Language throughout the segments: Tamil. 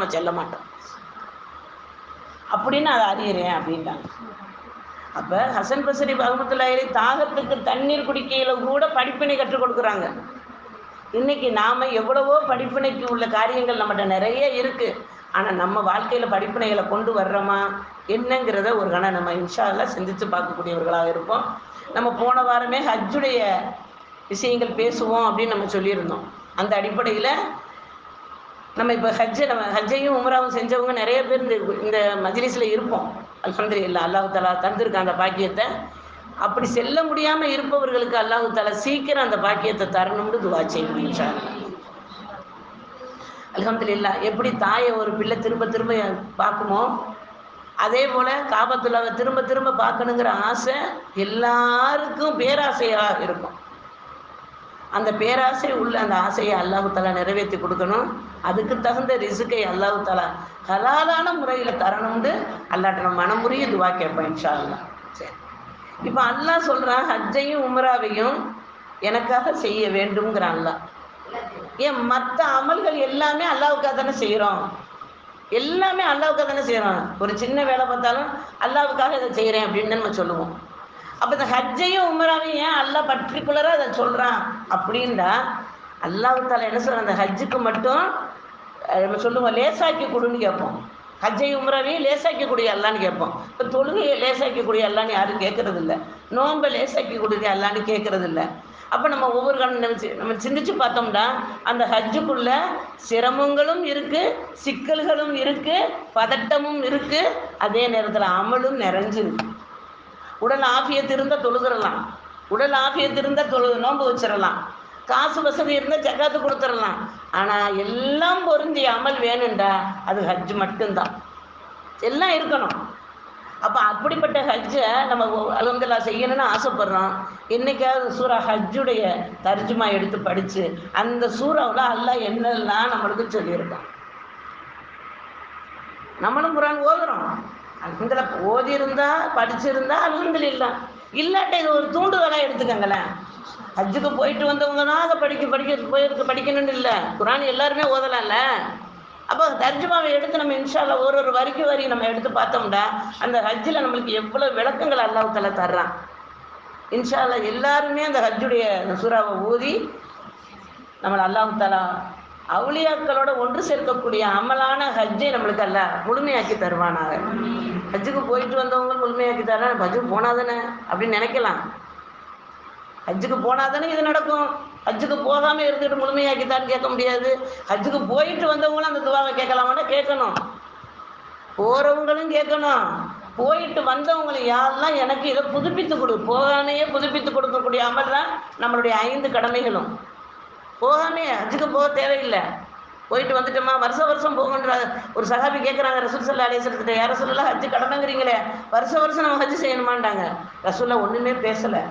நம்ம செல்ல மாட்டோம். அப்படின்னு அதை அறியறேன் அப்படின்றாங்க. அப்போ ஹசன் பசரி பகமத்துல்லாயிரை தாகத்துக்கு தண்ணீர் குடிக்கையில் கூட படிப்பினை கற்றுக் கொடுக்குறாங்க. இன்னைக்கு நாம் எவ்வளவோ படிப்பினைக்கு உள்ள காரியங்கள் நம்மகிட்ட நிறைய இருக்குது ஆனால் நம்ம வாழ்க்கையில் படிப்பினைகளை கொண்டு வர்றோமா? என்னங்கிறத ஒரு கணம் நம்ம இன்ஷால்லாம் சிந்தித்து பார்க்கக்கூடியவர்களாக இருப்போம். நம்ம போன வாரமே ஹஜ்ஜுடைய விஷயங்கள் பேசுவோம் அப்படின்னு நம்ம சொல்லியிருந்தோம். அந்த அடிப்படையில் நம்ம இப்போ ஹஜ்ஜை நம்ம ஹஜ்ஜையும் உமராவும் செஞ்சவங்க நிறைய பேர் இந்த இந்த மஜ்லிஸில் இருப்போம். அல்ஹம்துலில்லாஹ் அல்லாஹு தலா தந்திருக்க அந்த பாக்கியத்தை. அப்படி செல்ல முடியாமல் இருப்பவர்களுக்கு அல்லாஹு தலா சீக்கிரம் அந்த பாக்கியத்தை தரணும்னு துவா செய்யணும் அலமது இல்லா எப்படி தாயை ஒரு பிள்ளை திரும்ப திரும்ப பார்க்குமோ அதே போல் காபத்துள்ளாவை திரும்ப திரும்ப பார்க்கணுங்கிற ஆசை எல்லாருக்கும் பேராசையாக இருக்கும். அந்த பேராசை உள்ள அந்த ஆசையை அல்லாஹாலா நிறைவேற்றி கொடுக்கணும். அதுக்கு தகுந்த ரிசுக்கை அல்லாஹாலா ஹலாலான முறையில் தரணும்னு அல்லாட்ட நம்ம மனமுறையும் துவா கேட்போம் இன்ஷா அல்லாஹ் சரி. இப்போ அல்லாஹ் சொல்கிறான் ஹஜ்ஜையும் உம்ராவையும் எனக்காக செய்ய வேண்டும்ங்கிறான் அல்லாஹ். ஏன் மற்ற அமல்கள் எல்லாமே அல்லாவுக்காக தானே செய்கிறோம் எல்லாமே அல்லாவுக்காக தானே செய்கிறோம் ஒரு சின்ன வேலை பார்த்தாலும் அல்லாவுக்காக இதை செய்கிறேன் அப்படின்னு நம்ம சொல்லுவோம். அப்போ இந்த ஹஜ்ஜையும் உமராவையும் ஏன் அல்லா பர்டிகுலராக அதை சொல்கிறான் அப்படின்னா அல்லாஹ் தாலா என்ன சொல்கிறான் அந்த ஹஜ்ஜுக்கு மட்டும் நம்ம சொல்லுவோம் லேசாக்கி கொடுன்னு கேட்போம். ஹஜ்ஜை உமராவையும் லேசாக்கி கொடு அல்லான்னு கேட்போம். இப்போ தொழுகையை லேசாக்கி கொடு அல்லான்னு யாரும் கேட்கறது இல்லை நோன்பை லேசாக்கி கொடுங்க அல்லான்னு கேட்கறது இல்லை அப்போ நம்ம ஒவ்வொரு காலம் நம்ம சி- நம்ம சிந்திச்சு பார்த்தோம்னா அந்த ஹஜ்ஜுக்குள்ள சிரமங்களும் இருக்கு சிக்கல்களும் இருக்கு பதட்டமும் இருக்கு. அதே நேரத்தில் அமலும் நிறைஞ்சிருக்கு. உடல் ஆஃபியத்து இருந்தால் தொழுகிறலாம் உடல் ஆஃபியத்து இருந்தால் தொழு நோன்பு வச்சிடலாம் காசு வசதி இருந்தால் ஜக்காத்து கொடுத்துடலாம் ஆனால் எல்லாம் பொருந்திய அமல் வேணுண்டா அது ஹஜ் மட்டும்தான். எல்லாம் இருக்கணும். அப்போ அப்படிப்பட்ட ஹஜ்ஜை நம்ம அலமதுல்லா செய்யணும்னு ஆசைப்படுறோம். என்னைக்காவது சூரா ஹஜ்ஜுடைய தர்ஜுமா எடுத்து படித்து அந்த சூறாவில் அல்லா என்னெல்லாம் நம்மளுக்கு சொல்லியிருக்கான். நம்மளும் குரான் ஓதுறோம். அல்ஹம்துலில்லா ஓதியிருந்தா படிச்சிருந்தா இல்லை. இல்லாட்ட இது ஒரு தூண்டுதலாக எடுத்துக்கங்களேன். ஹஜ்ஜுக்கு போயிட்டு வந்தவங்க தான் அதை படிக்க படிக்க போயிருக்கு படிக்கணும்னு இல்லை. குரான் எல்லாருமே ஓதலாம்ல. அப்போ தர்ஜுமாவை எடுத்து நம்ம இன்ஷால்லா ஒரு ஒரு வரிக்கு வரி நம்ம எடுத்து பார்த்தோம்னா அந்த ஹஜ்ஜில் நம்மளுக்கு எவ்வளோ விளக்கங்கள் அல்லாஹ் தர்றான். இன்ஷால்லா எல்லாருமே அந்த ஹஜ்ஜுடைய சுறாவை ஊதி நம்மளை அல்லாஹு தாலா அவுளியாக்களோட ஒன்று சேர்க்கக்கூடிய அமலான ஹஜ்ஜை நம்மளுக்கு அல்ல முழுமையாக்கி தருவானாக. ஹஜ்ஜுக்கு போயிட்டு வந்தவங்களும் முழுமையாக்கி தரேன் ஹஜ்ஜுக்கு போனாதானே அப்படின்னு நினைக்கலாம். ஹஜ்ஜுக்கு போனாதானே இது நடக்கும். ஹஜ்ஜுக்கு போகாமல் இருந்துட்டு முழுமையாக்கித்தான்னு கேட்க முடியாது. ஹஜ்ஜுக்கு போயிட்டு வந்தவங்களும் அந்த துவாவை கேட்கலாமான்னா கேட்கணும். போகிறவங்களும் கேட்கணும். போயிட்டு வந்தவங்களும் யாரெல்லாம் எனக்கு இதை புதுப்பித்து கொடு போகாமையே புதுப்பித்து கொடுக்கக்கூடிய அமல் தான் நம்மளுடைய ஐந்து கடமைகளும். போகாமே ஹஜ்ஜுக்கு போக தேவையில்லை. போயிட்டு வந்துட்டோமா? வருஷ வருஷம் போகன்ற ஒரு சகாபி கேட்குறாங்க ரசூல் சல்லா அலேஸ்வரத்திட்ட யார சொல்லலாம் ஹஜ்ஜு கடமைங்கிறீங்களே? வருஷ வருஷம் நம்ம ஹஜ்ஜு செய்யணுமாண்டாங்க ரசூல்லா ஒன்றுமே பேசலை.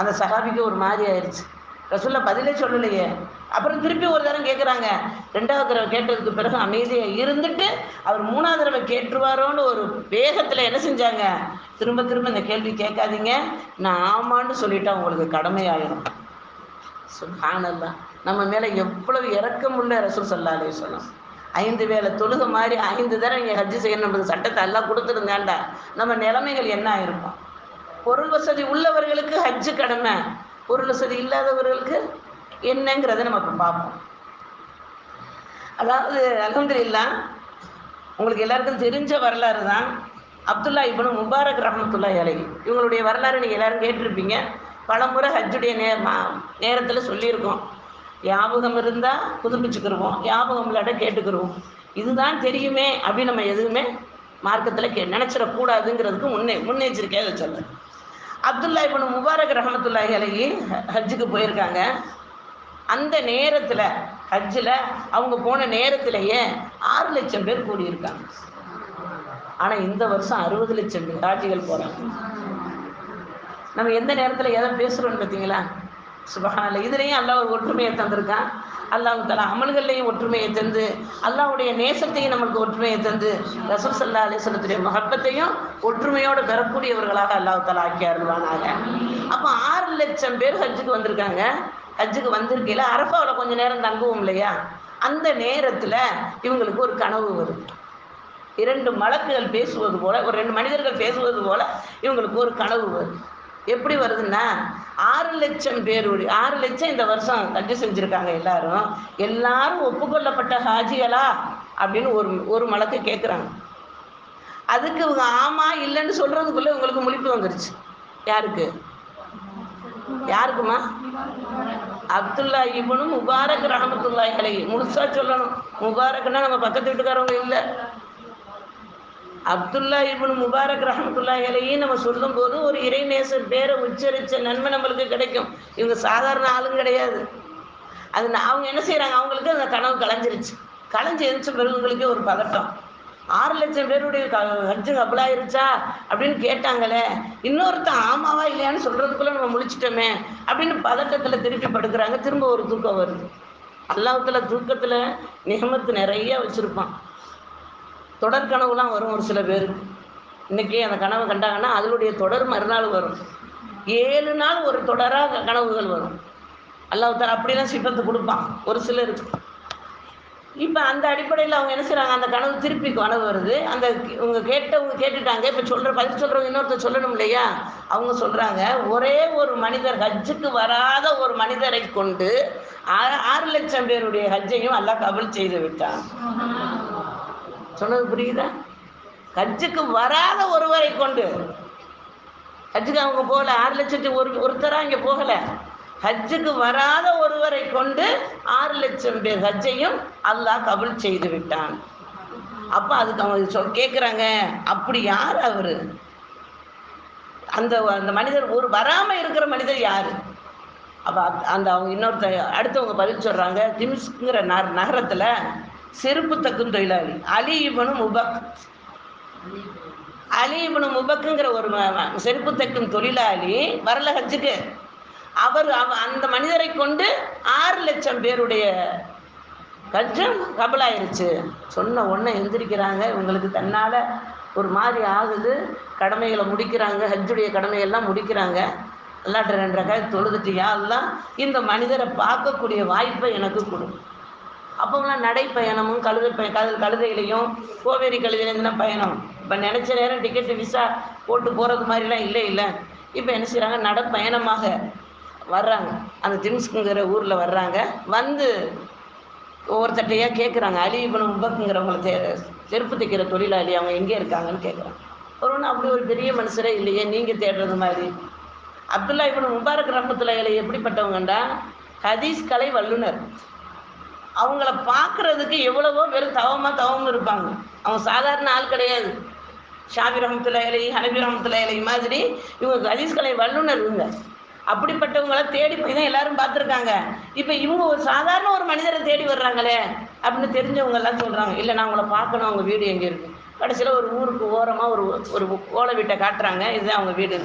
அந்த சகாபிக்கு ஒரு மாதிரி ஆயிடுச்சு ரசூல்லா பதிலே சொல்லலையே. அப்புறம் திருப்பி ஒரு தடவை கேட்குறாங்க ரெண்டாவது தடவை கேட்டதுக்கு பிறகு அமைதியாக இருந்துட்டு அவர் மூணாவது தடவை கேட்டுருவாரோன்னு ஒரு வேகத்தில் என்ன செஞ்சாங்க? திரும்ப திரும்ப இந்த கேள்வி கேட்காதீங்க. நான் ஆமான்னு சொல்லிட்டா உங்களுக்கு கடமையாயிரும். சுப்ஹானல்லாஹ் நம்ம மேலே எவ்வளவு இரக்கமுள்ள ரசூல் சல்லா அலைஹி வஸல்லம். ஐந்து வேளை தொழுக மாதிரி ஐந்து தடவை இங்கே ஹஜ்ஜு செய்யணும் நம்மளுக்கு சட்டத்தை எல்லாம் கொடுத்துருந்தாண்டா நம்ம நிலைமைகள் என்ன ஆயிருக்கும்? பொருள் வசதி உள்ளவர்களுக்கு ஹஜ்ஜு கடமை பொருள் வசதி இல்லாதவர்களுக்கு என்னங்கிறத நம்ம இப்போ பார்ப்போம். அதாவது அல்ஹம்துலில்லாஹ் உங்களுக்கு எல்லாருக்கும் தெரிஞ்ச வரலாறு தான் அப்துல்லா இப்னு முபாரக் ரஹமத்துல்லா இலகி இவங்களுடைய வரலாறு நீங்கள் எல்லாரும் கேட்டிருப்பீங்க. பலமுறை ஹஜ்ஜுடைய நே நேரத்தில் சொல்லியிருக்கோம். ஞாபகம் இருந்தால் புதுப்பிச்சுக்கிருவோம். ஞாபகம் இல்லாட்ட கேட்டுக்கிருவோம். இதுதான் தெரியுமே அப்படின்னு நம்ம எதுவுமே மார்க்கத்தில் கே நினச்சிடக்கூடாதுங்கிறதுக்கு முன்னே முன்னெச்சரிக்கையாக சொல்ல அப்துல்லா இப்னு முபாரக் ரஹமத்துல்லாஹி அலைஹி ஹ- ஹஜ்ஜுக்கு போயிருக்காங்க. அந்த நேரத்தில் ஹஜ்ஜில் அவங்க போன நேரத்திலேயே ஆறு லட்சம் பேர் கூடியிருக்காங்க. ஆனால் இந்த வருஷம் அறுபது லட்சம் பேர் காட்சிகள் போகிறாங்க நம்ம எந்த நேரத்தில் எதை பேசுகிறோன்னு பார்த்தீங்களா சுபகான இதுலேயும் அல்லாஹ் ஒரு ஒற்றுமையை தந்திருக்கான். அல்லாஹு தலா அமல்கள்லையும் ஒற்றுமையை தந்து அல்லாஹ்வுடைய நேசத்தையும் நம்மளுக்கு ஒற்றுமையை தந்து ரசூல் சல்லா அலிஸ்வலத்துடைய மகப்பத்தையும் ஒற்றுமையோடு பெறக்கூடியவர்களாக அல்லாஹு தலா ஆக்கி அருள்வானாங்க அப்போ ஆறு லட்சம் பேர் ஹஜ்ஜுக்கு வந்திருக்காங்க. ஹஜ்ஜுக்கு வந்திருக்கையில் அரஃபாவில் கொஞ்சம் நேரம் தங்குவோம் இல்லையா? அந்த நேரத்தில் இவங்களுக்கு ஒரு கனவு வருது. இரண்டு மலக்குகள் பேசுவது போல ஒரு ரெண்டு மனிதர்கள் பேசுவது போல இவங்களுக்கு ஒரு கனவு வருது. எப்படி வருதுன்னா ஆறு லட்சம் பேருடைய ஆறு லட்சம் இந்த வருஷம் கட்சி செஞ்சுருக்காங்க எல்லாரும். எல்லாரும் ஒப்புக்கொள்ளப்பட்ட ஹாஜிகளா? அப்படின்னு ஒரு ஒரு மலக்கு கேட்குறாங்க அதுக்கு இவங்க ஆமா இல்லைன்னு சொல்றதுக்குள்ள உங்களுக்கு முழிப்பு வந்துருச்சு. யாருக்கு? யாருக்குமா? அப்துல்லா இவனும் முபாரக் ரஹமத்துல்லாய் அலைஹி. முழுசா சொல்லணும். முபாரக்னா நம்ம பக்கத்து வீட்டுக்காரவங்க இல்லை. அப்துல்லா இப்னு முபாரக் ரஹமத்துல்லாஹி அலைஹி நம்ம சொல்லும்போது ஒரு இறைநேசர் பேரை உச்சரித்த நன்மை நம்மளுக்கு கிடைக்கும். இவங்க சாதாரண ஆளும் கிடையாது. அது அவங்க என்ன செய்கிறாங்க அவங்களுக்கு அந்த கனவு கலைஞ்சிருச்சு. கலைஞ்சு எரிச்ச பிறகுங்களுக்கே ஒரு பதட்டம். ஆறு லட்சம் பேருடைய க ஹஜ்ஜு கபலாயிருச்சா அப்படின்னு கேட்டாங்களே. இன்னொருத்தன் ஆமாவா இல்லையான்னு சொல்கிறதுக்குள்ளே நம்ம முழிச்சிட்டோமே அப்படின்னு பதட்டத்தில் திருப்பி படுக்கிறாங்க. திரும்ப ஒரு தூக்கம் வருது. அல்லாஹ்வுத்தாலா தூக்கத்தில் நிகமத்து நிறைய வச்சுருப்பான். தொடர் கனவுலாம் வரும் ஒரு சில பேர். இன்றைக்கி அந்த கனவை கண்டாங்கன்னா அதனுடைய தொடர் மறுநாள் வரும். ஏழு நாள் ஒரு தொடராக கனவுகள் வரும். அல்லாஹ் அப்படிலாம் சிப்பத்து கொடுப்பான் ஒரு சிலருக்கு. இப்போ அந்த அடிப்படையில் அவங்க என்ன செய்கிறாங்க அந்த கனவு திருப்பி கனவு வருது. அந்த இவங்க கேட்டவங்க கேட்டுட்டாங்க. இப்போ சொல்கிற பதில் சொல்கிறவங்க இன்னொருத்தர் சொல்லணும் இல்லையா? அவங்க சொல்கிறாங்க ஒரே ஒரு மனிதர் ஹஜ்ஜுக்கு வராத ஒரு மனிதரை கொண்டு ஆறு லட்சம் பேருடைய ஹஜ்ஜையும் அல்லாஹ் கபல் செய்து விட்டான். சொன்னது புரியுதா? ஹஜ்ஜுக்கு வராத ஒருவரை கொண்டு. ஹஜ்ஜுக்கு அவங்க போகல ஆறு லட்சத்து ஒரு ஒருத்தராக இங்கே போகலை. ஹஜ்ஜுக்கு வராத ஒருவரை கொண்டு ஆறு லட்சம் பேர் ஹஜ்ஜையும் அல்லாஹ் கபுல் செய்து விட்டான். அப்போ அதுக்கு அவங்க சொல் கேட்குறாங்க அப்படி யார் அவர்? அந்த அந்த மனிதர் ஒரு வராமல் இருக்கிற மனிதர் யார்? அப்போ அந்த அவங்க இன்னொருத்த அடுத்தவங்க பதில் சொல்கிறாங்க திம்ஸ்ங்கிற நகரத்தில் செருப்பு தக்கும் தொழிலாளி. அலி இவனும் முபக். அலி இவனும் முபக்குங்கிற ஒரு செருப்பு தைக்கும் தொழிலாளி வரல ஹஜ்ஜுக்கு. அவர் அந்த மனிதரை கொண்டு ஆறு லட்சம் பேருடைய கஜம் கபலாயிருச்சு. சொன்ன உடனே எந்திரிக்கிறாங்க. இவங்களுக்கு தன்னால் ஒரு மாதிரி ஆகுது. கடமைகளை முடிக்கிறாங்க. ஹஜ்ஜுடைய கடமையெல்லாம் முடிக்கிறாங்க. அல்லாட்ட ரெண்டரை காய் தொழுதுட்டு யா இந்த மனிதரை பார்க்கக்கூடிய வாய்ப்பை எனக்கு கொடுக்கும் அப்போலாம் நடைப்பயணமும் கழுத பய கழு கழுதையிலையும் கோவேரி கழுதையிலேருந்து தான் பயணம். இப்போ நினச்ச நேரம் டிக்கெட்டு விசா போட்டு போகிறது மாதிரிலாம் இல்லை இல்லை. இப்போ என்ன செய்கிறாங்க நடப்பயணமாக வர்றாங்க. அந்த திம்ஸ்குங்கிற ஊரில் வர்றாங்க. வந்து ஒவ்வொருத்தட்டையாக கேட்குறாங்க அலி இவனு உபக்குங்கிறவங்கள தே செருப்பு தைக்கிற தொழிலாளி அவங்க எங்கே இருக்காங்கன்னு கேட்குறாங்க ஒரு ஒன்று அப்படி ஒரு பெரிய மனுஷரே இல்லையே நீங்கள் தேடுறது மாதிரி. அப்துல்லா இவனு முபாரக் ரஹமத்துல்லாஹி எப்படிப்பட்டவங்கண்டா? ஹதீஸ் கலை வல்லுனர் அவங்கள பார்க்குறதுக்கு எவ்வளவோ பேர் தவமாக தவம் இருப்பாங்க. அவங்க சாதாரண ஆள் கிடையாது. ஷாபி ரஹமத்துல்லா இலை ஹனபி ரஹமத்துல்லா இலை மாதிரி இவங்க ஹதீஸ் வல்லுனர் இவங்க. அப்படிப்பட்டவங்கள தேடி போய் தான் எல்லாரும் பார்த்துருக்காங்க. இப்போ இவங்க ஒரு சாதாரண ஒரு மனிதரை தேடி வர்றாங்களே அப்படின்னு தெரிஞ்சவங்க எல்லாம் சொல்கிறாங்க இல்லை நான் உங்களை பார்க்கணும் அவங்க வீடு எங்கே இருக்குது கடைசியில் ஒரு ஊருக்கு ஓரமாக ஒரு ஒரு ஓலை வீட்டை காட்டுறாங்க. இதுதான் அவங்க வீடு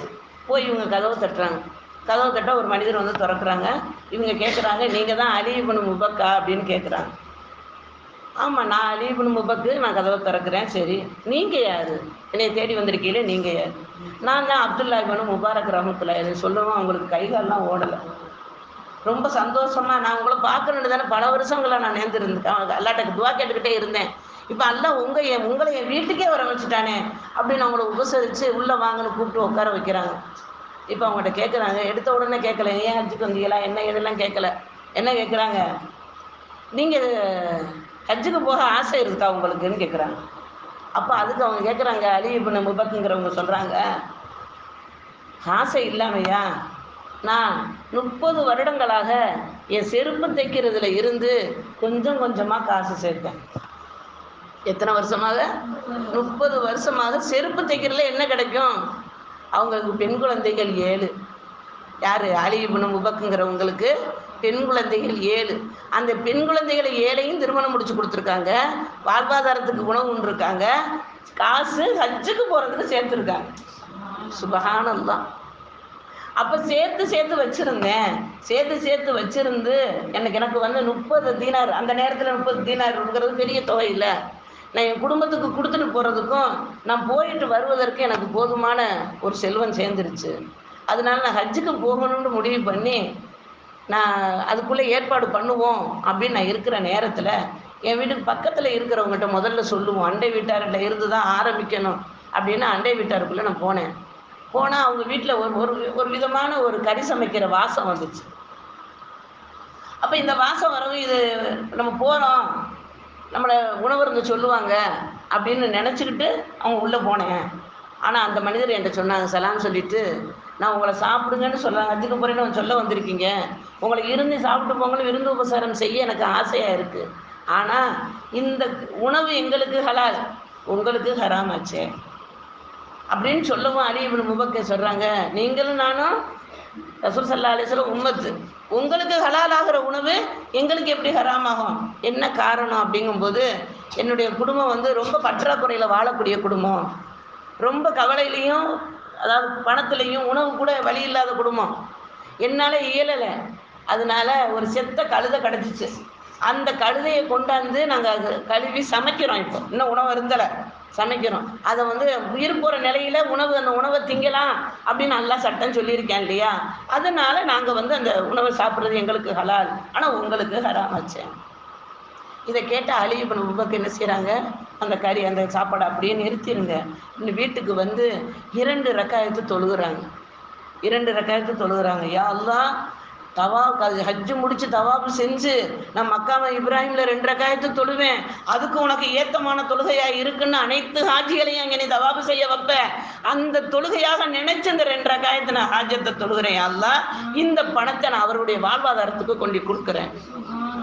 போய் இவங்க கதவை தட்டுறாங்க. கதவு கட்ட ஒரு மனிதர் வந்து திறக்கிறாங்க. இவங்க கேட்குறாங்க நீங்கள் தான் அலீபனு முபக்கா அப்படின்னு கேட்குறாங்க ஆமாம் நான் அலீபனு முபக்கு நான் கதவை திறக்கிறேன் சரி. நீங்கள் யார்? என்னை தேடி வந்திருக்கீங்களே நீங்கள் யார்? நான் தான் அப்துல்லா இபனு முபாரக் ரஹமத்துல்லா இது சொல்லவும் அவங்களுக்கு கைகாலெலாம் ஓடலை. ரொம்ப சந்தோஷமாக நான் உங்களை பார்க்கணுன்னு தானே பல வருஷங்களா நான் நேர்ந்துருந்தேன். அல்லாட்டக்கு துவா கேட்டுக்கிட்டே இருந்தேன். இப்போ அல்ல உங்கள் என் உங்களை என் வீட்டுக்கே வர வச்சுட்டானே அப்படின்னு அவங்கள உபசரித்து உள்ளே வாங்கன்னு கூப்பிட்டு உட்கார வைக்கிறாங்க. இப்போ அவங்ககிட்ட கேட்குறாங்க எடுத்த உடனே கேட்கல ஏன் ஹஜ்ஜுக்கு வந்தீங்களா? என்ன இதெல்லாம் கேட்கல என்ன கேட்குறாங்க நீங்கள் ஹஜ்ஜுக்கு போக ஆசை இருக்கா உங்களுக்குன்னு கேட்குறாங்க அப்போ அதுக்கு அவங்க கேட்குறாங்க அலி இப்னு முபக்குங்கிறவங்க சொல்கிறாங்க ஆசை இல்லாமையா? நான் முப்பது வருடங்களாக என் செருப்பு தைக்கிறதுல இருந்து கொஞ்சம் கொஞ்சமாக காசு சேர்த்தேன். எத்தனை வருஷமாக? முப்பது வருஷமாக செருப்பு தைக்கிறதுல என்ன கிடைக்கும்? அவங்களுக்கு பெண் குழந்தைகள் ஏழு. யார்? அலிபுனம் உபக்குங்கிறவங்களுக்கு பெண் குழந்தைகள் ஏழு. அந்த பெண் குழந்தைகளை ஏழையும் திருமணம் முடிச்சு கொடுத்துருக்காங்க. வாழ்வாதாரத்துக்கு உணவு உண்டிருக்காங்க காசு ஹஜ்ஜுக்கு போகிறதுக்கு சேர்த்துருக்காங்க. சுபஹானல்லாம் அப்போ சேர்த்து சேர்த்து வச்சுருந்தேன். சேர்த்து சேர்த்து வச்சுருந்து எனக்கு எனக்கு வந்து முப்பது தீனார். அந்த நேரத்தில் முப்பது தீனார்ங்கிறது பெரிய தொகை இல்லை. நான் என் குடும்பத்துக்கு கொடுத்துட்டு போகிறதுக்கும் நான் போயிட்டு வருவதற்கு எனக்கு போதுமான ஒரு செல்வம் சேர்ந்துருச்சு. அதனால நான் ஹஜ்ஜுக்கு போகணும்னு முடிவு பண்ணி நான் அதுக்குள்ளே ஏற்பாடு பண்ணுவோம் அப்படின்னு நான் இருக்கிற நேரத்தில் என் வீட்டுக்கு பக்கத்தில் இருக்கிறவங்ககிட்ட முதல்ல சொல்லுவோம். அண்டை வீட்டார்கிட்ட இருந்து தான் ஆரம்பிக்கணும் அப்படின்னு அண்டை வீட்டாருக்குள்ளே நான் போனேன். போனால் அவங்க வீட்டில் ஒரு ஒரு ஒரு விதமான ஒரு கறி சமைக்கிற வாசம் வந்துச்சு. அப்போ இந்த வாசம் வரவும் இது நம்ம போகிறோம் நம்மளை உணவருங்க சொல்லுவாங்க அப்படின்னு நினச்சிக்கிட்டு அவங்க உள்ளே போனேன். ஆனால் அந்த மனிதர் என்கிட்ட சொன்னாங்க சலான்னு சொல்லிட்டு நான் உங்களை சாப்பிடுங்கன்னு சொல்ல அதுக்கு போகிறேன்னு சொல்ல வந்திருக்கீங்க. உங்களை இருந்து சாப்பிட்டு போங்களும் விருந்து உபசாரம் செய்ய எனக்கு ஆசையாக இருக்குது ஆனால் இந்த உணவு எங்களுக்கு ஹலால் உங்களுக்கு ஹராமாச்சே அப்படின்னு சொல்லவும் அலி இவனு முபக்கே சொல்கிறாங்க நீங்களும் நானும் ரசூல் சல்லா அலிஸ்லாம் உம்மத்து. உங்களுக்கு ஹலால் ஆகிற உணவு எங்களுக்கு எப்படி ஹராமாகும்? என்ன காரணம் அப்படிங்கும்போது என்னுடைய குடும்பம் வந்து ரொம்ப பற்றாக்குறையில் வாழக்கூடிய குடும்பம். ரொம்ப கவலையிலையும் அதாவது பணத்துலையும் உணவு கூட வழி இல்லாத குடும்பம். என்னால் இயலலை. அதனால ஒரு செத்த கழுதை கிடச்சிச்சு. அந்த கழுதையை கொண்டாந்து நாங்கள் கழுவி சமைக்கிறோம் இப்போ. இன்னும் உணவு இருந்தலை. சமைக்கிறோம். அதை வந்து உயிர் போகிற நிலையில உணவு அந்த உணவை திங்கலாம் அப்படின்னு நல்லா சட்டம் சொல்லியிருக்கேன் இல்லையா? அதனால நாங்கள் வந்து அந்த உணவை சாப்பிட்றது எங்களுக்கு ஹலால். ஆனால் உங்களுக்கு ஹராம் வச்சேன் இதை கேட்ட அழிவு பண்ண உபக்கு என்ன செய்கிறாங்க அந்த கறி அந்த சாப்பாடை அப்படியே நிறுத்திடுங்க இன்னும் வீட்டுக்கு வந்து இரண்டு ரக்காயத்து தொழுகிறாங்க. இரண்டு ரக்காயத்து தொழுகிறாங்க. யா எல்லாம் தவா ஹஜ்ஜு முடிச்சு தவாப்பு செஞ்சு நான் மக்காம இப்ராஹிம்ல ரெண்டு ரகாயத்து தொழுவேன். அதுக்கு உனக்கு ஏத்தமான தொழுகையா இருக்குன்னு அனைத்து ஹாஜிகளையும் அங்கே நீ தவாப்பு செய்ய வைப்ப. அந்த தொழுகையாக நினைச்சு இந்த ரெண்டு ரகாயத்தை நான் ஹாஜத்தை தொழுகிறேன் அல்ல இந்த பணத்தை நான் அவருடைய வாழ்வாதாரத்துக்கு கொண்டு கொடுக்குறேன்.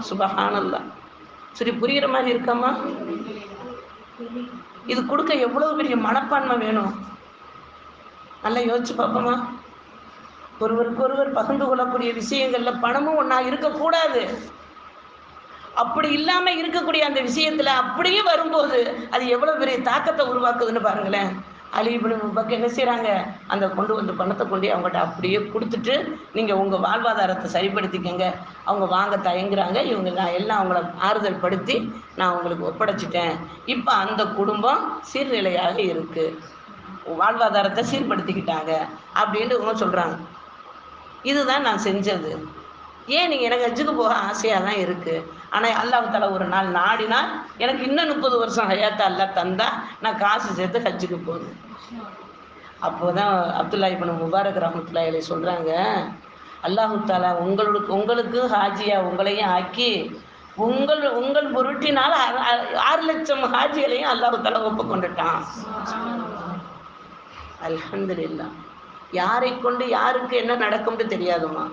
சுபஹானல்லா. சரி புரியுற மாதிரி இருக்காமா? இது கொடுக்க எவ்வளவு பெரிய மனப்பான்மை வேணும்? நல்லா யோசிச்சு பார்ப்போமா? ஒருவருக்கொருவர் பகிர்ந்து கொள்ளக்கூடிய விஷயங்களில் பணமும் ஒன்றா இருக்கக்கூடாது. அப்படி இல்லாமல் இருக்கக்கூடிய அந்த விஷயத்தில் அப்படியே வரும்போது அது எவ்வளோ பெரிய தாக்கத்தை உருவாக்குதுன்னு பாருங்களேன். அலிபுன் பக்கம் என்ன செய்கிறாங்க அந்த கொண்டு வந்து பணத்தை கொண்டு அவங்ககிட்ட அப்படியே கொடுத்துட்டு நீங்கள் உங்கள் வாழ்வாதாரத்தை சரிப்படுத்திக்கங்க. அவங்க வாங்க தயங்குறாங்க. இவங்க நான் எல்லாம் அவங்கள ஆறுதல் படுத்தி நான் உங்களுக்கு ஒப்படைச்சிட்டேன். இப்போ அந்த குடும்பம் சீர்நிலையாக இருக்குது வாழ்வாதாரத்தை சீர்படுத்திக்கிட்டாங்க. அப்படின்ட்டு இவங்க சொல்கிறாங்க இதுதான் நான் செஞ்சது. ஏன் நீங்கள் எனக்கு ஹஜ்ஜுக்கு போக ஆசையாக தான் இருக்குது ஆனால் அல்லாஹ் தலா ஒரு நாள் நாடினா எனக்கு இன்னும் முப்பது வருஷம் ஹயாத்தா அல்லா தந்தா நான் காசு சேர்த்து ஹஜ்ஜுக்கு போகணும் அப்போ தான் அப்துல்லா இப்போ முபாரக் ரஹமத்துல்லா அலி சொல்கிறாங்க அல்லாஹு தாலா உங்களுக்கு உங்களுக்கு ஹாஜியா உங்களையும் ஆக்கி உங்கள் உங்கள் பொருட்டினால் ஆறு- லட்சம் ஹாஜிகளையும் அல்லாஹு தாலா ஒப்புக்கொண்டுட்டான். அல்ஹம்துலில்லா யாரை கொண்டு யாருக்கு என்ன நடக்கும்னு தெரியாதுமா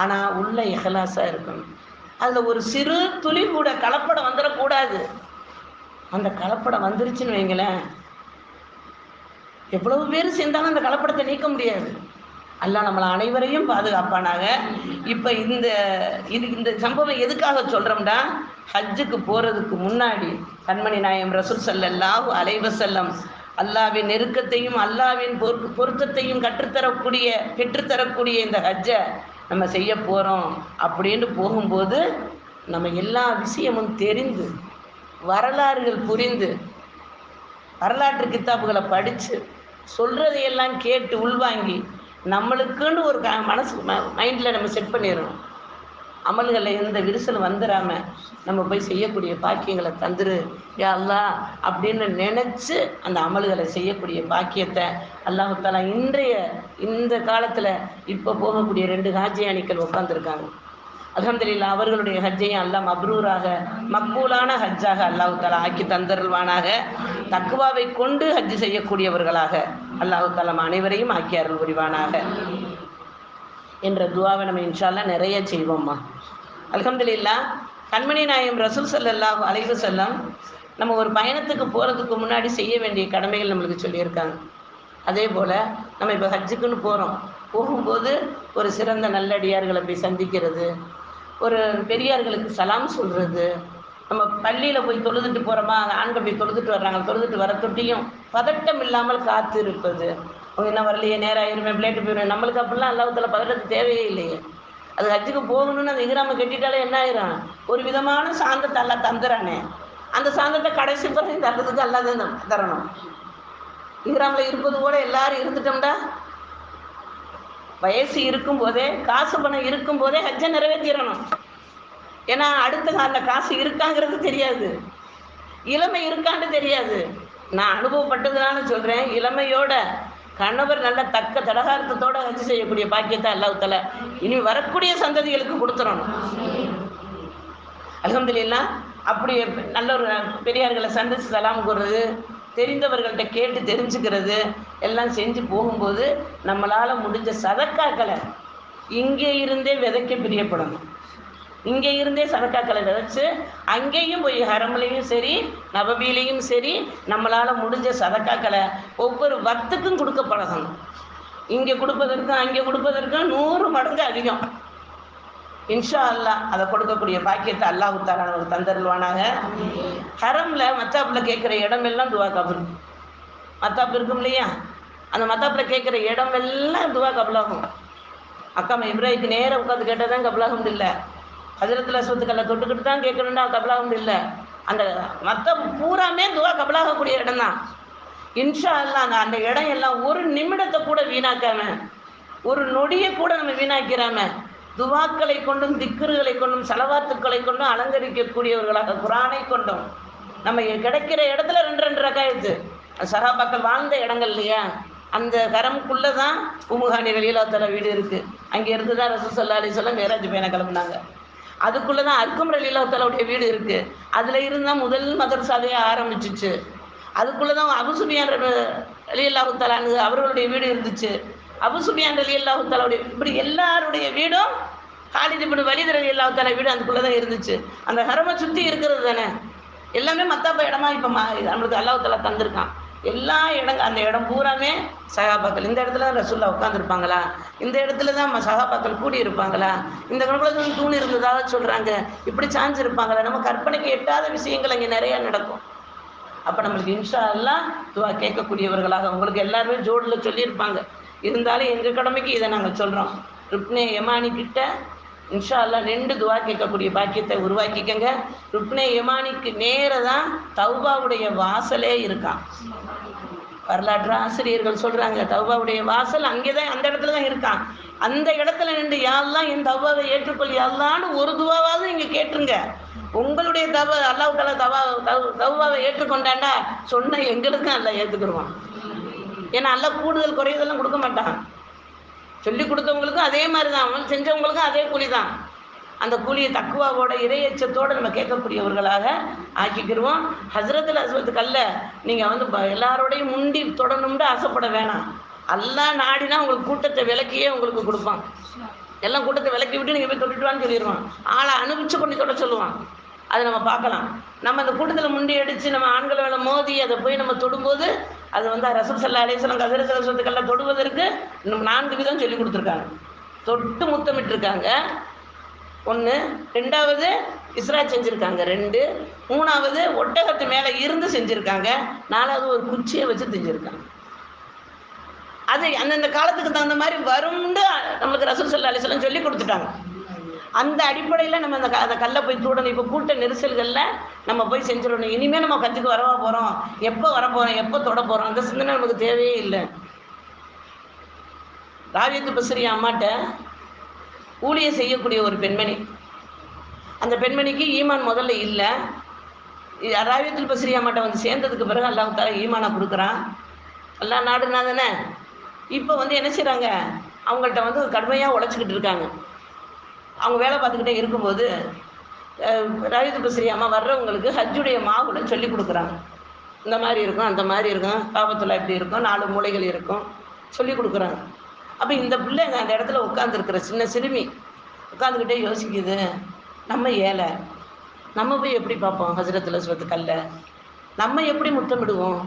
ஆனால் உள்ள எகலாசாக இருக்கணும். அதில் ஒரு சிறு துளி கூட கலப்படம் வந்துடக்கூடாது அந்த கலப்படம் வந்துருச்சுன்னு வைங்களேன். எவ்வளவு பேர் சேர்ந்தாலும் அந்த கலப்படத்தை நீக்க முடியாது. அல்லாஹ் நம்மளை அனைவரையும் பாதுகாப்பானாக. இப்போ இந்த இது இந்த சம்பவம் எதுக்காக சொல்கிறோம்னா ஹஜ்ஜுக்கு போகிறதுக்கு முன்னாடி கண்மணி நாயம் ரசூல் ஸல்லல்லாஹு அலைவசல்லம் அல்லாவின் நெருக்கத்தையும் அல்லாவின் பொறு பொருத்தத்தையும் கற்றுத்தரக்கூடிய பெற்றுத்தரக்கூடிய இந்த ஹஜ்ஜை நம்ம செய்ய போகிறோம் அப்படின்னு போகும்போது நம்ம எல்லா விஷயமும் தெரிந்து வரலாறுகள் புரிந்து வரலாற்று கித்தாப்புகளை படித்து சொல்கிறதையெல்லாம் கேட்டு உள்வாங்கி நம்மளுக்குன்னு ஒரு க மனசு மைண்டில் நம்ம செட் பண்ணிடணும். அமல்களில் எந்த விரிசல் வந்துடாம நம்ம போய் செய்யக்கூடிய பாக்கியங்களை தந்துரு. யா அல்லாஹ் அப்படின்னு நினச்சி அந்த அமல்களை செய்யக்கூடிய பாக்கியத்தை அல்லாஹு இன்றைய இந்த காலத்தில் இப்போ போகக்கூடிய ரெண்டு ஹாஜியானிக்கள் உட்காந்துருக்காங்க அல்ஹம்துலில்லாஹ் அவர்களுடைய ஹஜ்ஜையும் அல்லாஹ் அப்ரூராக மக்பூலான ஹஜ்ஜாக அல்லாஹு தாலா ஆக்கி தந்தருள்வானாக. தக்குவாவை கொண்டு ஹஜ்ஜு செய்யக்கூடியவர்களாக அல்லாஹு தாலம் அனைவரையும் ஆக்கி அருள் புரிவானாக என்ற துவாவை நம்ம இன்ஷால்லாம் நிறைய செய்வோம்மா. அல்ஹம்துலில்லாஹ் கண்மணி நாயம் ரசூல் ஸல்லல்லாஹு அலைவு செல்லம் நம்ம ஒரு பயணத்துக்கு போகிறதுக்கு முன்னாடி செய்ய வேண்டிய கடமைகள் நம்மளுக்கு சொல்லியிருக்காங்க. அதே போல் நம்ம இப்போ ஹஜ்ஜுக்குன்னு போகிறோம் போகும்போது ஒரு சிறந்த நல்லடியார்களை போய் சந்திக்கிறது ஒரு பெரியார்களுக்கு சலாம் சொல்கிறது நம்ம பள்ளியில் போய் தொழுதுட்டு போகிறோமா ஆண்கள் போய் தொழுதுட்டு வர்றாங்க தொழுதுட்டு வர தொட்டியும் பதட்டம் இல்லாமல் காத்து இருப்பது என்ன வரலையே நேரம் ஆயிருமே பிளேட்டு போயிடும் நம்மளுக்கு அப்படிலாம் அல்லாஹத்தில் பதட்டத்து தேவையே இல்லையே. அது ஹஜ்ஜுக்கு போகணும்னு அந்த இகிராம கட்டிட்டாலே என்ன ஆயிரும்? ஒரு விதமான சாந்தத்தை எல்லாம் தந்துறானே. அந்த சாந்தத்தை கடைசி பிறகு தர்றதுக்கு அல்லாத தரணும். இஹ்ராமில் இருப்பது கூட எல்லாரும் இருந்துட்டோம்டா. வயசு இருக்கும்போதே காசு பணம் இருக்கும்போதே ஹஜ்ஜை நிறைவேற்றிடணும் ஏன்னா அடுத்த காலில் காசு இருக்காங்கிறது தெரியாது. இளமை இருக்கான்னு தெரியாது. நான் அனுபவப்பட்டதுனால சொல்கிறேன் இளமையோட கணவர் நல்ல தக்க தடகாரத்தோட ஹஜ் செய்யக்கூடிய பாக்கியத்தை அல்லாஹ்தால இனி வரக்கூடிய சந்ததிகளுக்கு கொடுத்துடணும் அல்ஹம்துலில்லாஹ் அப்படி நல்ல ஒரு பெரியார்களை சந்திச்சு சலாம் கூறுறது தெரிந்தவர்கள்ட்ட கேட்டு தெரிஞ்சுக்கிறது எல்லாம் செஞ்சு போகும்போது நம்மளால் முடிஞ்ச சதக்காக்களை இங்கே இருந்தே விதைக்க பிரியப்படணும். இங்கே இருந்தே சதக்காக்களை விதைச்சு அங்கேயும் போய் ஹரம்லையும் சரி நபவிலையும் சரி நம்மளால் முடிஞ்ச சதக்காக்களை ஒவ்வொரு வத்துக்கும் கொடுக்க பழகணும். இங்கே கொடுப்பதற்கும் அங்கே கொடுப்பதற்கும் நூறு மடங்கு அதிகம். இன்ஷா அல்லாஹ் அதை கொடுக்கக்கூடிய பாக்கியத்தை அல்லாஹு தாலா நமக்கு தந்தருள்வானாக. ஹரம்ல மத்தாப்பில் கேட்குற இடமெல்லாம் துவா கபுல் மத்தாப்பு இருக்கும் இல்லையா? அந்த மத்தாப்பில் கேட்குற இடமெல்லாம் துவா கபலாகும். அக்கா இப்ராஹிக்கு நேராக உட்காந்து கேட்டால் தான் கபலாகும் இல்லை. ஹசரத்தில் சொத்துக்களை தொட்டுக்கிட்டு தான் கேட்கணும்னா கபலாகும் இல்லை. அந்த மற்ற பூராமே துவா கபலாகக்கூடிய இடம் தான் இன்ஷா அல்லாஹ் அந்த இடம் எல்லாம் ஒரு நிமிடத்தை கூட வீணாக்காம ஒரு நொடியை கூட நம்ம வீணாக்கிறாம துவாக்களை கொண்டும் திக்குறுகளை கொண்டும் செலவாத்துக்களை கொண்டும் அலங்கரிக்கக்கூடியவர்களாக குரானை கொண்டும் நம்ம கிடைக்கிற இடத்துல ரெண்டு ரெண்டு ரகாயத்து சகாபாக்கள் வாழ்ந்த இடங்கள் இல்லையா? அந்த கரம்குள்ளே தான் உமுகாணி வெளியிலாத்தல வீடு இருக்குது அங்கே இருந்து தான் ரசூல் சல்லா சொல்ல மேராஜ் பையனை கிளம்புனாங்க. அதுக்குள்ளே தான் அர்க்கம் ரலீலாத்தலாவுடைய வீடு இருக்குது அதில் இருந்தால் முதல் மதரசாவையே ஆரம்பிச்சிச்சு. அதுக்குள்ளே தான் அபுசுபியான் அலி அல்லாஹுத்தாலானு அவர்களுடைய வீடு இருந்துச்சு. அபுசுமியான் அலி அல்லாஹுத்தாலாவுடைய இப்படி எல்லாருடைய வீடும் காலிது இப்படி வலிதர் அலி அல்லாஹுத்தாலா வீடு அதுக்குள்ளே தான் இருந்துச்சு. அந்த ஹரமை சுற்றி இருக்கிறது தானே. எல்லாமே மத்தாப்ப இடமா இப்போ நம்மளுக்கு அல்லாஹுத்தாலா தந்திருக்கான். எல்லா இடம் அந்த இடம் பூராமே சகாபாக்கள். இந்த இடத்துல தான் ரசுல்லா உட்காந்துருப்பாங்களா இந்த இடத்துல தான் சகாபாக்கள் கூடி இருப்பாங்களா இந்த கணக்குல தூண் இருந்ததாக சொல்கிறாங்க இப்படி சாஞ்சிருப்பாங்களா? நம்ம கற்பனைக்கு எட்டாத விஷயங்கள் அங்கே நிறையா நடக்கும். அப்போ நம்மளுக்கு இன்ஷா எல்லாம் துவா கேட்கக்கூடியவர்களாக உங்களுக்கு எல்லாருமே ஜோடில் சொல்லியிருப்பாங்க. இருந்தாலும் எங்கள் கடமைக்கு இதை நாங்கள் சொல்கிறோம் ருக்னே யமானி கிட்ட இன்ஷா அல்லாஹ் ரெண்டு துவா கேட்கக்கூடிய பாக்கியத்தை உருவாக்கிக்கங்க. ருக்னே யமானிக்கு நேர தான் தௌபாவுடைய வாசலே இருக்கான். வரலாற்று ஆசிரியர்கள் சொல்கிறாங்க தௌபாவுடைய வாசல் அங்கே தான் அந்த இடத்துல தான் இருக்கான். அந்த இடத்துல நின்று யாரெல்லாம் என் தவாவை ஏற்றுக்கொள் யாரெல்லான்னு ஒரு துவாவாவது இங்கே கேட்டுருங்க. உங்களுடைய தவ அல்லாஹ் தவா தவ- தௌபாவை ஏற்றுக்கொண்டாண்டா? சொன்ன எங்களுக்கும் அல்ல ஏற்றுக்குருவான் ஏன்னா நல்லா கூடுதல் குறையதெல்லாம் கொடுக்க மாட்டான். சொல்லி கொடுத்தவங்களுக்கும் அதே மாதிரி தான் அவன் செஞ்சவங்களுக்கும் அதே கூலி தான் அந்த கூலியை தக்குவாவோட இறையச்சத்தோடு நம்ம கேட்கக்கூடியவர்களாக ஆக்கிக்கிருவோம். ஹஸ்ரத்தில் அஸ்வத்துக்கல்ல நீங்கள் வந்து ப- எல்லாரோடையும் முண்டி தொடணும்னு ஆசைப்பட வேணாம். எல்லாம் நாடினா உங்களுக்கு கூட்டத்தை விலக்கியே உங்களுக்கு கொடுப்பான். எல்லாம் கூட்டத்தை விலக்கி விட்டு நீங்கள் போய் தொட்டுட்டுவான்னு சொல்லிடுவான் ஆளை அனுபவிச்சு கொண்டு தொட சொல்லுவான். அதை நம்ம பார்க்கலாம். நம்ம அந்த கூட்டத்தில் முண்டி அடித்து நம்ம ஆண்களை மோதி அதை போய் நம்ம தொடும்போது அது வந்து ரசூல் சல்லா அலிஸ்லாம் கதிர ரசத்துக்கெல்லாம் தொடுவதற்கு இன்னும் நான்கு விதம் சொல்லி கொடுத்துருக்காங்க. தொட்டு முத்தமிட்டிருக்காங்க. ஒன்று ரெண்டாவது இஸ்ரா செஞ்சுருக்காங்க. ரெண்டு மூணாவது ஒட்டகத்து மேலே இருந்து செஞ்சுருக்காங்க. நாலாவது ஒரு குச்சியை வச்சு செஞ்சுருக்காங்க அது அந்தந்த காலத்துக்கு தகுந்த மாதிரி வரும்னு நம்மளுக்கு ரசூல் சல்லா அலிஸ்லாம் சொல்லி கொடுத்துட்டாங்க. அந்த அடிப்படையில் நம்ம அந்த அந்த கல்லை போய் தூடணும். இப்போ கூட்ட நெரிசல்களில் நம்ம போய் செஞ்சிடணும். இனிமேல் நம்ம கஞ்சுக்கு வரவா போகிறோம் எப்போ வர போகிறோம் எப்போ தொட போகிறோம் அந்த சிந்தனை நமக்கு தேவையே இல்லை. ராவியத்து பசரி அம்மாட்ட ஊழியம் செய்யக்கூடிய ஒரு பெண்மணி. அந்த பெண்மணிக்கு ஈமான் முதல்ல இல்லை. ராவியத்தில் பசரி அம்மாட்ட வந்து சேர்ந்ததுக்கு பிறகு அல்லாஹ் தாலா ஈமானை கொடுக்குறான். எல்லா நாடுனா தானே இப்போ வந்து என்ன செய்கிறாங்க அவங்கள்ட்ட வந்து கடுமையாக உழைச்சிக்கிட்டு இருக்காங்க. அவங்க வேலை பார்த்துக்கிட்டே இருக்கும்போது ரவிது பஸ்ரி அம்மா வர்றவங்களுக்கு ஹஜ்ஜுடைய மாவுல சொல்லி கொடுக்குறாங்க. இந்த மாதிரி இருக்கும் அந்த மாதிரி இருக்கும் காபத்தில் இப்படி இருக்கும் நாலு மூளைகள் இருக்கும் சொல்லி கொடுக்குறாங்க. அப்போ இந்த பிள்ளைங்க அந்த இடத்துல உட்காந்துருக்குற சின்ன சிறுமி உட்காந்துக்கிட்டே யோசிக்குது நம்ம ஏழை நம்ம போய் எப்படி பார்ப்போம்? ஹசரத்தில் சுவத்து கல்ல. நம்ம எப்படி முத்தமிடுவோம்?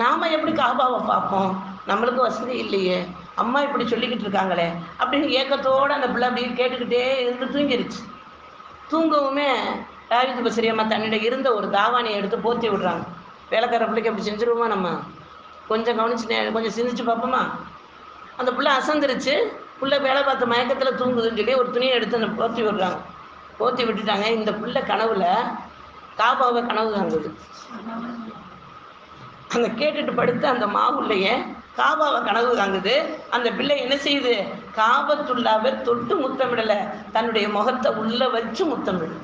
நாம் எப்படி காபாவை பார்ப்போம்? நம்மளுக்கு வசதி இல்லையே. அம்மா இப்படி சொல்லிக்கிட்டு இருக்காங்களே அப்படின்னு ஏக்கத்தோடு அந்த பிள்ளை அப்படி கேட்டுக்கிட்டே இருந்து தூங்கிருச்சு. தூங்கவுமே ராவித் பசரியம்மா தன்னிட இருந்த ஒரு தாவானியை எடுத்து போத்தி விடுறாங்க. வேலைக்கார பிள்ளைக்கு அப்படி செஞ்சுருவோமா நம்ம? கொஞ்சம் கவனிச்சு கொஞ்சம் சிந்திச்சு பார்ப்போமா? அந்த பிள்ளை அசந்துருச்சு. பிள்ளை வேலை பார்த்த மயக்கத்தில் தூங்குதுன்னு சொல்லி ஒரு துணியை எடுத்து அந்த போத்தி விடுறாங்க. போத்தி விட்டுட்டாங்க. இந்த பிள்ளை கனவுல காபாவை கனவு தாங்குது அந்த கேட்டுட்டு படுத்து அந்த மாவுள்ளையே காபாவை கனவு காங்குது அந்த பிள்ளை என்ன செய்யுது? காபத்துள்ளாவை தொட்டு முத்தமிடலை. தன்னுடைய முகத்தை உள்ள வச்சு முத்தமிடு.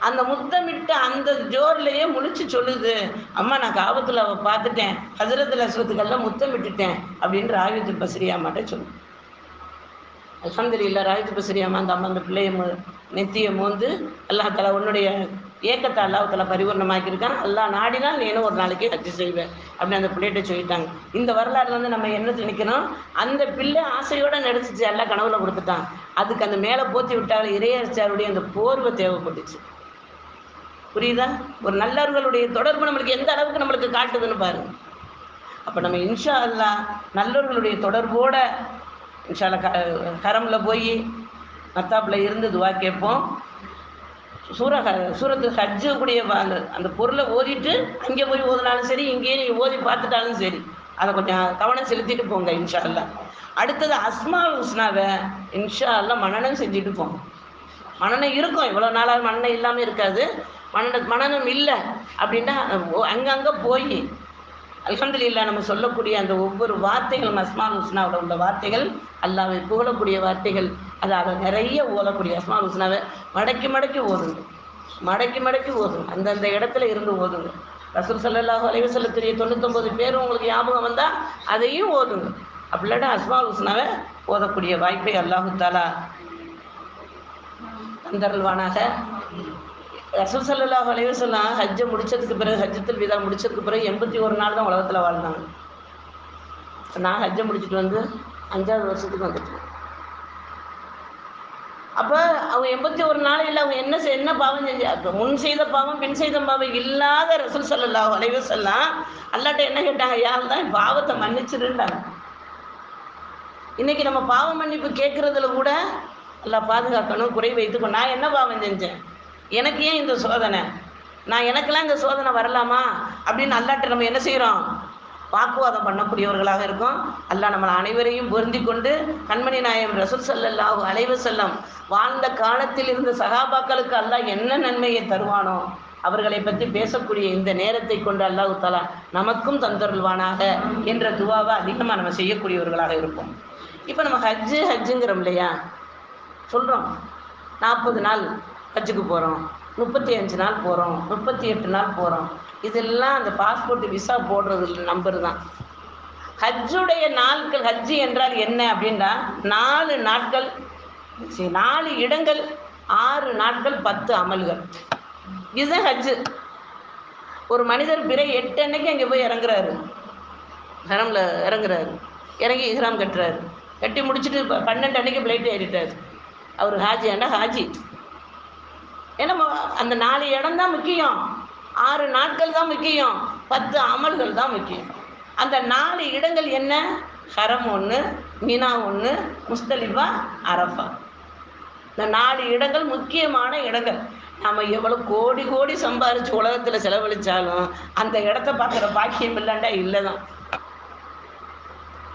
அந்த முத்தமிட்டு அந்த ஜோர்லயே முழிச்சு சொல்லுது. அம்மா நான் காபத்துல அவ பார்த்துட்டேன். ஹசரத்துல அஸ்வத்துக்கெல்லாம் முத்தமிட்டுட்டேன். அப்படின்னு ராயுத்து பசிரியாமாட்ட சொல்லு அலமதுல ராயுத்து பசிரியாமா அந்த அம்மா அந்த பிள்ளைய நெத்தியை மோந்து அல்லாஹ் தலா உன்னுடைய ஏக்கத்தை அல்லாஹ் பரிபூர்ணமாக்கியிருக்கான் எல்லா நாடினால் நீனும் ஒரு நாளைக்கு ஹஜ்ஜு செய்வேன் அப்படின்னு அந்த பிள்ளைகிட்ட சொல்லிட்டாங்க. இந்த வரலாறு வந்து நம்ம என்ன நினைக்கணும் அந்த பிள்ளை ஆசையோடு நடிச்சிச்சு எல்லாம் கனவுல கொடுத்துட்டான். அதுக்கு அந்த மேலே போத்தி விட்டால் இறையரசாருடைய அந்த போர்வை தேவைப்பட்டுச்சு. புரியுதா? ஒரு நல்லவர்களுடைய தொடர்பு நம்மளுக்கு எந்த அளவுக்கு நம்மளுக்கு காட்டுதுன்னு பாருங்க. அப்போ நம்ம இன்ஷா அல்லாஹ் நல்லவர்களுடைய தொடர்போட இன்ஷா அல்லாஹ் க கரமில் போய் மத்தாப்பில் இருந்து துவா கேட்போம். சூர ஹ- சூரத்து ஹஜ்ஜு கூடிய அந்த அந்த பொருளை ஓதிட்டு அங்கே போய் ஓதினாலும் சரி இங்கேயே நீங்கள் ஓதி பார்த்துட்டாலும் சரி அதை கொஞ்சம் கவனம் செலுத்திட்டு போங்க இன்ஷா அடுத்தது அஸ்மா உஸ்னாவை இன்ஷா அல்லாஹ் மனனம் செஞ்சுட்டு போங்க. மனநம் இருக்கும் இவ்வளோ நாளாக மனநம் இல்லாமல் இருக்காது. மனன மனநம் இல்லை அப்படின்னா ஓ- அங்கங்கே போய் அல்ஹம்துலில்லாஹ் நம்ம சொல்லக்கூடிய அந்த ஒவ்வொரு வார்த்தைகளும் அஸ்மால் ஹுஸ்னாவோட உள்ள வார்த்தைகள் அல்லாவை புகழக்கூடிய வார்த்தைகள் அது அதை நிறைய ஓதக்கூடிய அஸ்மால் ஹுஸ்னாவை மடக்கி மடக்கி ஓதுங்க. மடக்கி மடக்கி ஓதுங்க. அந்தந்த இடத்துல இருந்து ஓதுங்க. ரசூல் ஸல்லல்லாஹு அலைஹி வஸல்லத்துடைய தொண்ணூத்தொம்பது பேரும் உங்களுக்கு ஞாபகம் வந்தால் அதையும் ஓதுங்க. அப்படில்லாட்ட அஸ்மால் ஹுஸ்னாவை ஓதக்கூடிய வாய்ப்பை அல்லாஹு தாலா தந்தருள்வானாக. ரசூல் சல்லா அலைஹி சொன்னால் ஹஜ்ஜை முடிச்சதுக்கு பிறகு ஹஜ்ஜத்தில் விதா முடிச்சதுக்கு பிறகு எண்பத்தி ஒரு நாள் தான் உலகத்தில் வாழ்ந்தாங்க. நான் ஹஜ்ஜை முடிச்சிட்டு வந்து அஞ்சாவது வருஷத்துக்கு வந்துட்டேன். அப்போ அவங்க எண்பத்தி ஒரு நாளையில் அவங்க என்ன என்ன பாவம் செஞ்சு முன் செய்த பாவம் பின் செய்த பாவம் இல்லாத ரசூல் சல்லா அலைஹி சொல்லாம் அல்லாட்ட என்ன கேட்டாங்க? யார் தான் பாவத்தை மன்னிச்சிருந்தாங்க இன்றைக்கி நம்ம பாவ மன்னிப்பு கேட்குறதுல கூட எல்லாம் பாதுகாக்கணும் குறை வைத்துக்கணும் நான் என்ன பாவம் செஞ்சேன்? எனக்கு ஏன் இந்த சோதனை? நான் எனக்கெல்லாம் இந்த சோதனை வரலாமா? அப்படின்னு அல்லாட்ட நம்ம என்ன செய்கிறோம் வாக்குவாதம் பண்ணக்கூடியவர்களாக இருக்கும். அல்லாஹ் நம்மளை அனைவரையும் பொருந்தி கொண்டு கண்மணி நாயம் ரசூல் ஸல்லல்லாஹு அலைவு செல்லம் வாழ்ந்த காலத்தில் இருந்த சகாபாக்களுக்கு அல்லாஹ் என்ன நன்மையை தருவானோ அவர்களை பற்றி பேசக்கூடிய இந்த நேரத்தை கொண்டு அல்லாஹ் தஆலா நமக்கும் தந்தருள்வானாக என்ற துவாவை அதிகமாக நம்ம செய்யக்கூடியவர்களாக இருப்போம். இப்போ நம்ம ஹஜ்ஜு ஹஜ்ஜுங்கிறோம் இல்லையா? சொல்கிறோம் நாற்பது நாள். ஹஜ்ஜுக்கு போகிறோம் முப்பத்தி அஞ்சு நாள் போகிறோம் முப்பத்தி எட்டு நாள் போகிறோம் இதெல்லாம் அந்த பாஸ்போர்ட் விசா போடுறது நம்பர் தான். ஹஜ்ஜுடைய நாட்கள் ஹஜ்ஜு என்றால் என்ன அப்படின்னா நாலு நாட்கள் சரி, நாலு இடங்கள் ஆறு நாட்கள் பத்து அமல்கள். இதுதான் ஹஜ்ஜு. ஒரு மனிதர் பிற எட்டு அன்னைக்கு அங்கே போய் இறங்குறாரு. ஹரமில் இறங்குறாரு. இறங்கி இஹ்ராம் கட்டுறாரு. கட்டி முடிச்சுட்டு பன்னெண்டு அன்னைக்கு ஃப்ளைட் ஏறிட்டார். அவர் ஹாஜி ஆண்டா ஹாஜி. ஏன்னா அந்த நாலு இடம் தான் முக்கியம். ஆறு நாட்கள் தான் முக்கியம். பத்து அமல்கள் தான் முக்கியம். அந்த நாலு இடங்கள் என்ன? ஹரம் ஒன்று மினா ஒன்று முஸ்தலிஃபா அரஃபா. இந்த நாலு இடங்கள் முக்கியமான இடங்கள். நம்ம எவ்வளோ கோடி கோடி சம்பாரிச்சு உலகத்தில் செலவழித்தாலும் அந்த இடத்த பார்க்குற பாக்கியம் இல்லைண்டா இல்லை தான்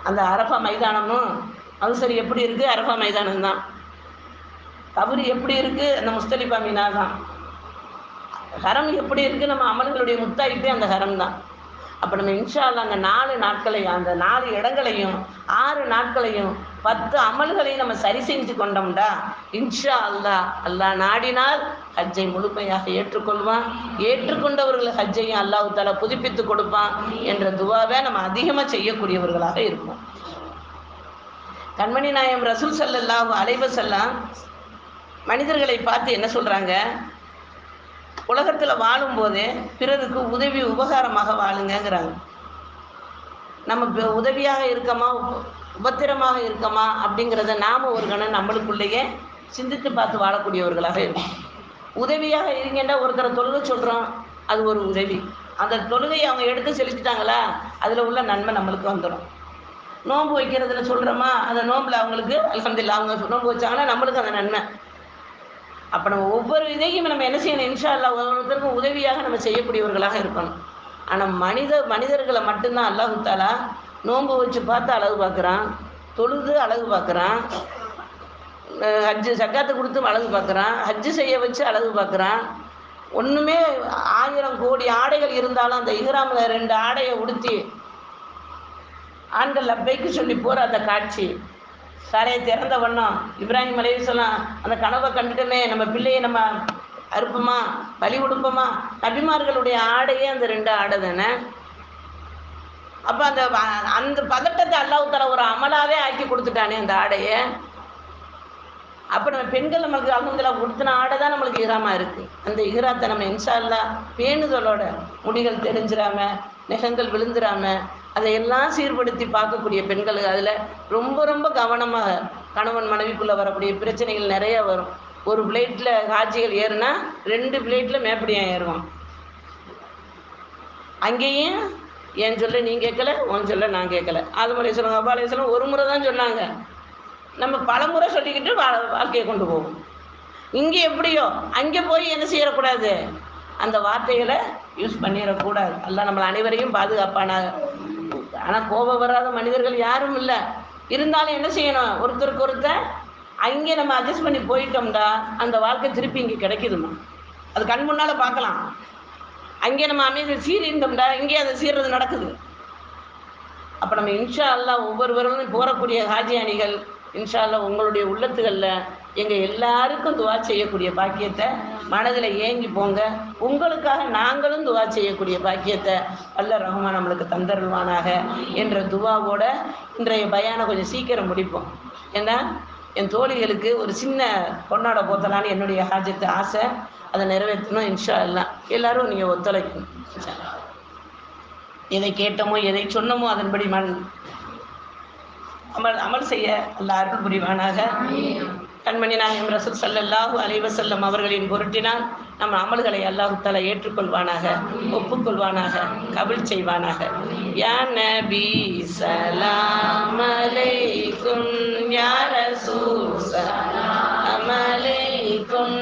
அந்த அரஃபா மைதானமும் அது சரி எப்படி இருக்குது அரஃபா மைதானம் தான் கபரு எப்படி இருக்குது அந்த முஸ்தலிஃபா மீனா தான் ஹரம் எப்படி இருக்குது நம்ம அமல்களுடைய முத்தாய்ப்பே அந்த ஹரம் தான். அப்போ நம்ம இன்ஷா அந்த நாலு நாட்களையும் அந்த நாலு இடங்களையும் ஆறு நாட்களையும் பத்து அமல்களையும் நம்ம சரி செஞ்சு கொண்டோம்டா இன்ஷா அல்லா அல்லாஹ் நாடினால் ஹஜ்ஜை முழுமையாக ஏற்றுக்கொள்வான். ஏற்றுக்கொண்டவர்கள் ஹஜ்ஜையும் அல்லாஹ் தாலா புதுப்பித்து கொடுப்பான் என்ற துவாவை நம்ம அதிகமாக செய்யக்கூடியவர்களாக இருப்போம். கண்மணி நாயம் ரசூல் சல்லாஹூ அலைவசல்லாம் மனிதர்களை பார்த்து என்ன சொல்கிறாங்க உலகத்தில் வாழும்போது பிறருக்கு உதவி உபகாரமாக வாழுங்கங்கிறாங்க. நம்ம உதவியாக இருக்கமா உப- உபத்திரமாக இருக்கமா அப்படிங்கிறத நாம் ஒரு கணம் நம்மளுக்குள்ளேயே சிந்தித்து பார்த்து வாழக்கூடியவர்களாக இருக்கும் உதவியாக இருங்கன்னா ஒருத்தரை தொழுகை சொல்கிறோம் அது ஒரு உதவி. அந்த தொழுகையை அவங்க எடுத்து செலுத்திட்டாங்களா? அதில் உள்ள நன்மை நம்மளுக்கு வந்துடும் நோன்பு வைக்கிறதுல சொல்கிறோமா அந்த நோம்பில் அவங்களுக்கு அல்ஹம்துலில்லாஹ் அவங்க நோன்பு வச்சாங்கன்னா நம்மளுக்கு அந்த நன்மை. அப்போ நம்ம ஒவ்வொரு இதையும் நம்ம என்ன செய்யணும்? இன்ஷா அல்லா ஒவ்வொருத்தருக்கும் உதவியாக நம்ம செய்யக்கூடியவர்களாக இருக்கணும். ஆனால் மனித மனிதர்களை மட்டும்தான் அல்லாஹு தாலா நோன்பு வச்சு பார்த்து அழகு பார்க்குறான். தொழுது அழகு பார்க்குறான். ஹஜ்ஜு சக்காத்து கொடுத்து அழகு பார்க்குறான். ஹஜ்ஜு செய்ய வச்சு அழகு பார்க்குறான். ஒன்றுமே ஆயிரம் கோடி ஆடைகள் இருந்தாலும் அந்த இஹ்ராமில் ரெண்டு ஆடையை உடுத்தி ஆண்கள் லப்பைக்கு சொல்லி போகிற அந்த காட்சி. சாலையை திறந்த வண்ணம். இப்ராஹிம் அலையுசலாம் அந்த கனவை கண்டுட்டுமே நம்ம பிள்ளையை நம்ம அறுப்போமா பலி கொடுப்போமா நபிமார்களுடைய ஆடையே அந்த ரெண்டு ஆடை தானே? அப்போ அந்த அந்த பதட்டத்தை அல்லாஹ் ஒரு அமலாவே ஆக்கி கொடுத்துட்டானே அந்த ஆடையை. அப்போ நம்ம பெண்கள் நம்மளுக்கு அல்ஹம்துலில்லாஹ் கொடுத்தின ஆடை தான் நம்மளுக்கு இஹ்ராமா இருக்குது அந்த இஹ்ராத்தை நம்ம இன்ஷா பேணுதலோட முடிகள் தெரிஞ்சிராம நெகங்கள் விழுந்துராம அதையெல்லாம் சீர்படுத்தி பார்க்கக்கூடிய பெண்கள் அதில் ரொம்ப ரொம்ப கவனமாக கணவன் மனைவிக்குள்ளே வரக்கூடிய பிரச்சனைகள் நிறைய வரும். ஒரு பிளேட்டில் காட்சிகள் ஏறுனா ரெண்டு பிளேட்டில் மேப்படியாக ஏறுவான். அங்கேயும் என் சொல்ல நீ கேட்கல உன் சொல்ல நான் கேட்கல. அது மாதிரி சொல்லுங்க அப்பா சொல்லுங்க ஒரு முறை தான் சொன்னாங்க. நம்ம பல முறை சொல்லிக்கிட்டு வா- வாழ்க்கையை கொண்டு போவோம். இங்கே எப்படியோ அங்கே போய் என்ன செய்யக்கூடாது அந்த வார்த்தைகளை யூஸ் பண்ணிடக்கூடாது. அல்ல நம்மளை அனைவரையும் பாதுகாப்பானாக. ஆனால் கோபம் வராத மனிதர்கள் யாரும் இல்லை. இருந்தாலும் என்ன செய்யணும்? ஒருத்தருக்கு ஒருத்தர் அங்கே நம்ம அட்ஜஸ்ட் பண்ணி போயிட்டோம்டா அந்த வாழ்க்கை திருப்பி இங்கே கிடைக்குதுமா? அது கண் முன்னால் பார்க்கலாம். அங்கே நம்ம அமைதி சீரிந்தோம்டா இங்கே அதை சீர்றது நடக்குது. அப்போ நம்ம இன்ஷா அல்லா ஒவ்வொருவரும் போகக்கூடிய ஹாஜி அணிகள் இன்ஷா அல்லா உங்களுடைய உள்ளத்துகளில் எங்கள் எல்லாருக்கும் துவா செய்யக்கூடிய பாக்கியத்தை மனதில் ஏங்கி போங்க. உங்களுக்காக நாங்களும் துவா செய்யக்கூடிய பாக்கியத்தை அல்ல ரஹ்மான் நம்மளுக்கு தந்தருள்வானாக என்ற துவாவோட இன்றைய பயானை கொஞ்சம் சீக்கிரம் முடிப்போம். ஏன்னா என் தோழிகளுக்கு ஒரு சின்ன பொண்ணோட போத்தலான்னு என்னுடைய ஹாஜத்து ஆசை. அதை நிறைவேற்றணும் இன்ஷா எல்லாம் எல்லாரும் நீங்கள் ஒத்துழைக்கணும். எதை கேட்டோமோ எதை சொன்னமோ அதன்படி மண் அமல் அமல் செய்ய எல்லாருக்கும் புரிவானாக. கண்மணி நாயம் ரசூல் சல்லல்லாஹு அலைவ வஸல்லம் அவர்களின் பொருட்டினால் நம் அமல்களை அல்லாஹ் தலா ஏற்றுக்கொள்வானாக ஒப்புக்கொள்வானாக கபில் செய்வானாக. யா நபி சலாம் அலைக்கும் யா ரசூல் சலாம் அலைக்கும்.